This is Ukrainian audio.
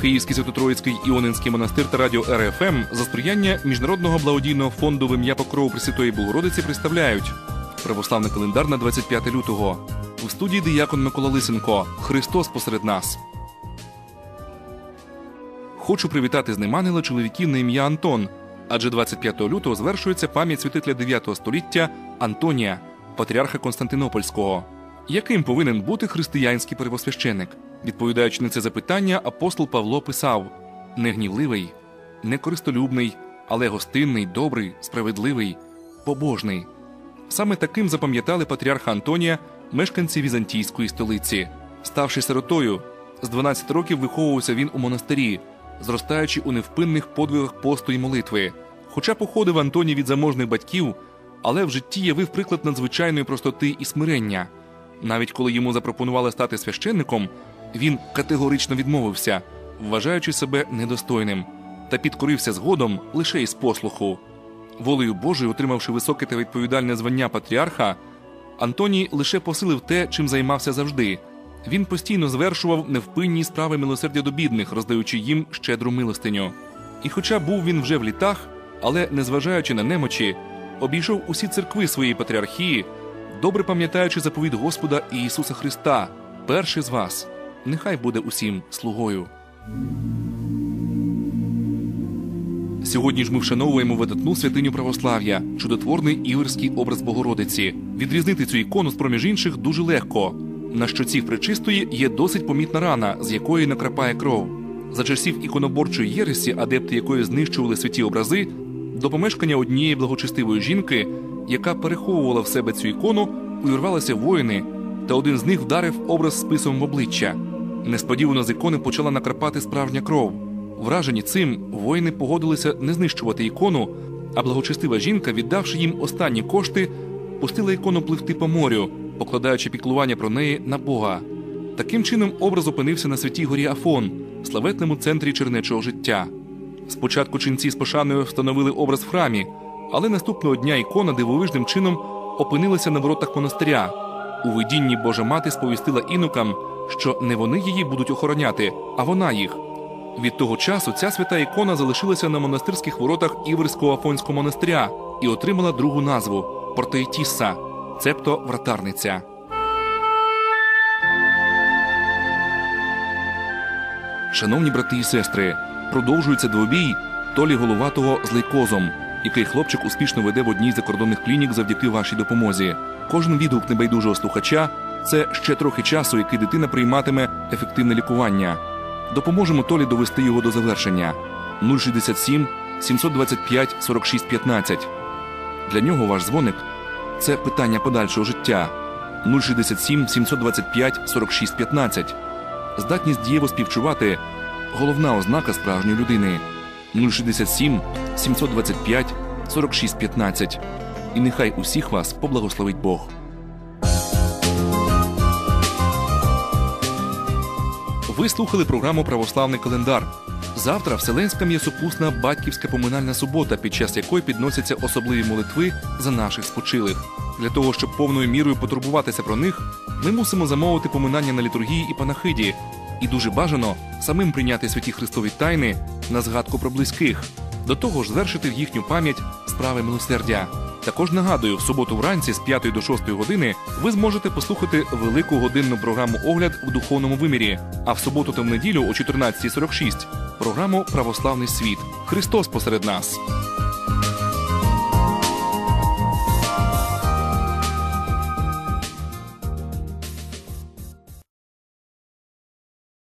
Київський Свято-Троїцький Іонинський монастир та радіо РФМ за сприяння Міжнародного благодійного фонду в ім'я Покрову Пресвятої Богородиці представляють православний календар на 25 лютого. В студії диякон Микола Лисенко. Христос посеред нас. Хочу привітати з Неманила чоловіків на ім'я Антон. Адже 25 лютого звершується пам'ять святителя 9 століття Антонія, патріарха Константинопольського. Яким повинен бути християнський первосвященик? Відповідаючи на це запитання, апостол Павло писав: негнівливий, некористолюбний, але гостинний, добрий, справедливий, побожний. Саме таким запам'ятали патріарха Антонія мешканці візантійської столиці. Ставши сиротою, з 12 років виховувався він у монастирі, зростаючи у невпинних подвигах посту й молитви. Хоча походив Антоній від заможних батьків, але в житті явив приклад надзвичайної простоти і смирення. Навіть коли йому запропонували стати священником, він категорично відмовився, вважаючи себе недостойним, та підкорився згодом лише із послуху. Волею Божою, отримавши високе та відповідальне звання патріарха, Антоній лише посилив те, чим займався завжди. Він постійно звершував невпинні справи милосердя до бідних, роздаючи їм щедру милостиню. І, хоча був він вже в літах, але, незважаючи на немочі, обійшов усі церкви своєї патріархії, добре пам'ятаючи заповідь Господа і Ісуса Христа, перший з вас, нехай буде усім слугою. Сьогодні ж ми вшановуємо видатну святиню православ'я, чудотворний іверський образ Богородиці. Відрізнити цю ікону з проміж інших дуже легко. На щоці причистої є досить помітна рана, з якої накрапає кров. За часів іконоборчої єресі, адепти якої знищували святі образи, до помешкання однієї благочестивої жінки, яка переховувала в себе цю ікону, увірвалися воїни, та один з них вдарив образ списом в обличчя. Несподівано з ікони почала накрапати справжня кров. Вражені цим, воїни погодилися не знищувати ікону, а благочестива жінка, віддавши їм останні кошти, пустила ікону пливти по морю, покладаючи піклування про неї на Бога. Таким чином образ опинився на святій горі Афон, славетному центрі чернечого життя. Спочатку ченці з пошаною встановили образ в храмі, але наступного дня ікона дивовижним чином опинилася на воротах монастиря. У видінні Божа мати сповістила інукам, що не вони її будуть охороняти, а вона їх. Від того часу ця свята ікона залишилася на монастирських воротах Іверського Афонського монастиря і отримала другу назву Портеїтісса, цебто вратарниця. Шановні брати і сестри, продовжується двобій Толі Головатого з лейкозом, який хлопчик успішно веде в одній з закордонних клінік завдяки вашій допомозі. Кожен відгук небайдужого слухача це ще трохи часу, який дитина прийматиме ефективне лікування. Допоможемо Толі довести його до завершення 067 725 46 15. Для нього ваш дзвоник це питання подальшого життя 067 725 46 15. Здатність дієво співчувати головна ознака справжньої людини 067 725 46 15. І нехай усіх вас поблагословить Бог. Ви слухали програму Православний календар. Завтра Вселенська м'ясопусна батьківська поминальна субота, під час якої підносяться особливі молитви за наших спочилих. Для того, щоб повною мірою потурбуватися про них, ми мусимо замовити поминання на літургії і панахиді, і дуже бажано самим прийняти святі Христові тайни на згадку про близьких, до того ж звершити в їхню пам'ять справи милосердя. Також нагадую, в суботу вранці з 5 до 6 години ви зможете послухати велику годинну програму Огляд в духовному вимірі. А в суботу та в неділю о 14.46 програму Православний світ. Христос посеред нас.